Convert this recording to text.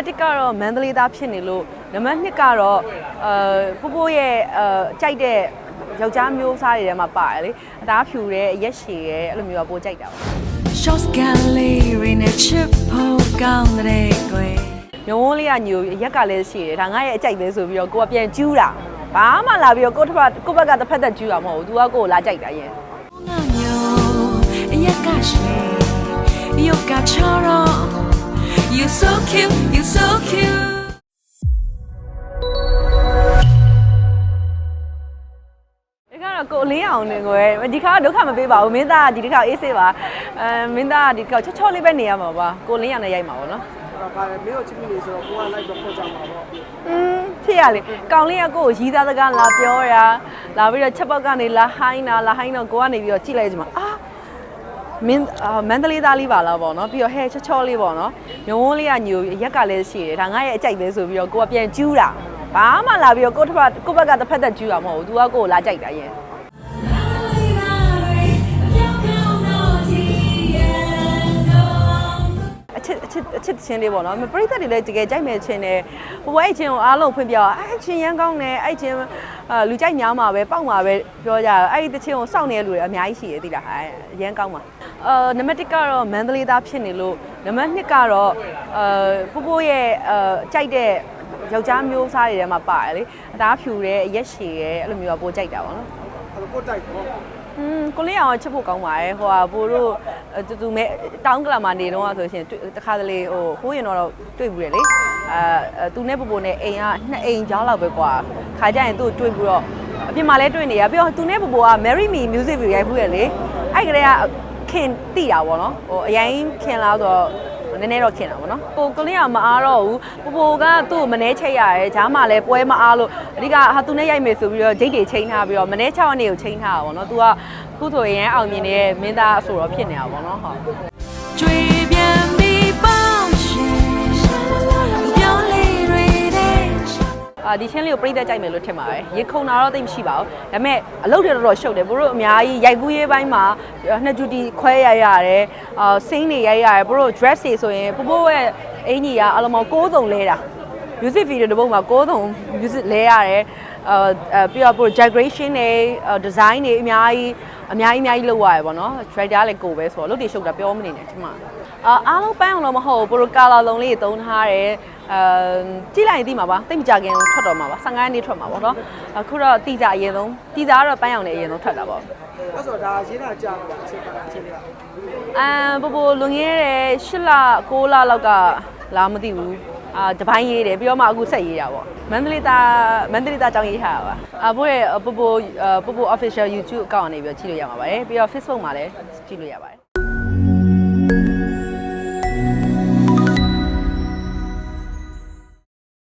တ်1ကတော့မန္တလေးသားဖြစ်နေလို့နံပါတ်2ကတော့အဲပို့ပို့ရဲ့အဲကြိုက်တဲ့ယောက်ျားမျိုးစားတွေထဲမှာပါတယ်လေအသားဖြူတယ်အရက်ရှည်တယ်အဲ့လိုမျိုးကပို့ကြိုက်တာပါ Shots can leave in a chip hole down the way ညဝန်းလေးကညိုအရက်ကလည်းရှိတယ်ဒါငါရဲ့အကြိုက်ပဲဆိုပြီးတော့ကိုကပြန်ကျူးတာဘာမှလာပြီးတော့ကိုတစ်ဖက်ကိုယ့်ဘက်ကတစ်ဖက်သက်ကျူးတာမဟုတ်ဘူး तू ကကိုကိုလာကြိုက်တာရင် Yeah, gosh, you got choro. You so cute, you so cute. ဒီကတော့ကိုအလင်းအောင်နေကိုယ်ဒီခါကဒုက္ခမပေးပါဘူးမင်းသားကဒီတစ်ခါအေးဆေးပါအဲမင်းသားကဒီတစ်ခါချောချောလေးပဲနေရမှာပါကိုအလင်းအောင်နဲ့ရိုက်မှာပေါ့နော်အဲ့တော့ပါတယ်မင်းတို့ချစ်မိနေဆိုတော့ကိုကလိုက်တော့ခေါ်ကြမှာပေါ့อืมဖြစ်ရလေကောင်လေးကကိုကိုရီးသားစကားလာပြောတာလာပြီးတော့ချက်ပေါက်ကနေလာဟိုင်းတာလာဟိုင်းတော့ကိုကနေပြီးတော့ကြည့်လိုက်ကြမှာအာ မင်းအာမန္တလေးသားလေးပါလားပေါ့နော်ပြီးတော့ဟဲချောချောလေးပေါ့နော်ညဝန်းလေးကညိုအရက်ကလည်းရှိတယ်ဒါငါရဲ့အကြိုက်ပဲဆိုပြီးတော့ကိုကပြန်ကျူးတာဘာမှလာပြီးတော့ကိုတစ်ဖက်ကိုယ့်ဘက်ကတစ်ဖက်သက်ကျူးတာမဟုတ်ဘူး तू ကကိုကိုလာကြိုက်တာရင်အချစ်အချစ်အချစ်ချင်းလေးပေါ့နော်ပရိသတ်တွေလည်းတကယ်ကြိုက်မဲ့ချင်းတယ်ဘဝအဲ့ချင်းကိုအားလုံးဖွင့်ပြအောင်အဲ့ချင်းရမ်းကောင်းတယ်အဲ့ချင်းအာလူကြိုက်များမှာပဲပေါက်မှာပဲပြောကြတယ်အဲ့ဒီတချင်းကိုစောင့်နေတဲ့လူတွေအများကြီးရှိတယ်သိလားအဲ့ရမ်းကောင်းပါ အာနံပါတ်1ကတော့မန္တလေးသားဖြစ်နေလို့နံပါတ်2ကတော့အာပို့ပို့ရဲ့အာကြိုက်တဲ့ယောက်ျားမျိုးစားတွေထဲမှာပါတယ်လေအသားဖြူတယ်အရက်ရှည်တယ်အဲ့လိုမျိုးကပိုကြိုက်တာပေါ့နော်အဲ့တော့ကိုတိုက်ပေါ့อืมကိုလေးအောင်ချစ်ဖို့ကောင်းပါတယ်ဟိုဟာဘိုးတို့အဲတူတူမဲတောင်းကလာမှာနေတော့ဆိုရှင်တွေ့တခါတလေဟိုဟိုးရင်တော့တွေ့ဘူးလေလေအဲအဲသူနဲ့ပပိုနဲ့အိမ်ကနှစ်အိမ်ကျောင်းလောက်ပဲကွာခါကြရင်သူ့တွေ့ပြီးတော့အပြင်မှာလဲတွေ့နေရပြီးတော့သူနဲ့ပပိုက Marry Me Music Video ရိုက်ဘူးရလေအဲ့ကလေးက ခင်တိတာပေါ့နော်ဟိုအရင်ခင်လာတော့နည်းနည်းတော့ခင်တာပေါ့နော်ကိုကလေးကမအားတော့ဘူးပပိုကသူ့ကိုမနှဲချိတ်ရတယ်ဂျားမှလည်းပွဲမအားလို့အဓိကဟာသူနဲ့ရိုက်မယ်ဆိုပြီးတော့ဂျိတ်တွေချိန်ထားပြီးတော့မနှဲ6ရက်နေ့ကိုချိန်ထားတာပေါ့နော် तू ကခုဆိုရင်အောင်မြင်နေတဲ့မင်းသားအဆိုတော့ဖြစ်နေတာပေါ့နော်ဟုတ် ဒီချင်းလေးကိုပြိသက်ကြိုက်မယ်လို့ထင်ပါတယ်ရေခုံတာတော့တိတ်မရှိပါဘူးဒါပေမဲ့အလုပ်တွေတော်တော်ရှုပ်တယ်ဘို့တို့အများကြီးရိုက်ကူးရေးပိုင်းမှာနှစ်ဂျူတီခွဲရရတယ်အာစိမ့်တွေရိုက်ရတယ်ဘို့တို့ dress တွေဆိုရင်ပို့ပို့ရဲ့အင်ကြီးကအလုံးပေါင်း6စုံလဲတာ music video တစ်ပုဒ်မှာ6စုံ music လဲရတယ်အာအဲပြီးတော့ပို့ decoration တွေ design တွေအများကြီးအများကြီးအများကြီးလုပ်ရတယ်ပေါ့နော် director လည်းကိုပဲဆိုတော့လုပ်တွေရှုပ်တာပြောမနေနဲ့ဒီမှာ အာအားလုံးပန်းအောင်တော့မဟုတ်ဘူးပို့ color လုံးလေးတွေသုံးထားတယ်အဲကြည့်လိုက်ရင်သိမှာပါတိတ်မကြခင်ထွက်တော့မှာပါ15ရက်နေ့ထွက်မှာပေါ့နော်အခုတော့တိကြအရင်ဆုံးတိကြကတော့ပန်းအောင်လည်းအရင်ဆုံးထွက်တာပေါ့အဲ့ဆိုဒါရေးတာကြာပါအချက်ပါအချက်လေးကအမ်ပပိုလွန်ခဲ့တဲ့8လ9လလောက်ကလာမသိဘူးအာတပိုင်းရေးတယ်ပြီးတော့မှအခုဆက်ရေးတာပေါ့မန္တလေးသားမန္တလေးသားကြောင်းရေးထားတာပါအဘိုးရဲ့ပပိုပပို official YouTube account ကနေပြီးတော့ကြည့်လို့ရမှာပါတယ်ပြီးတော့ Facebook မှာလည်းကြည့်လို့ရပါတယ်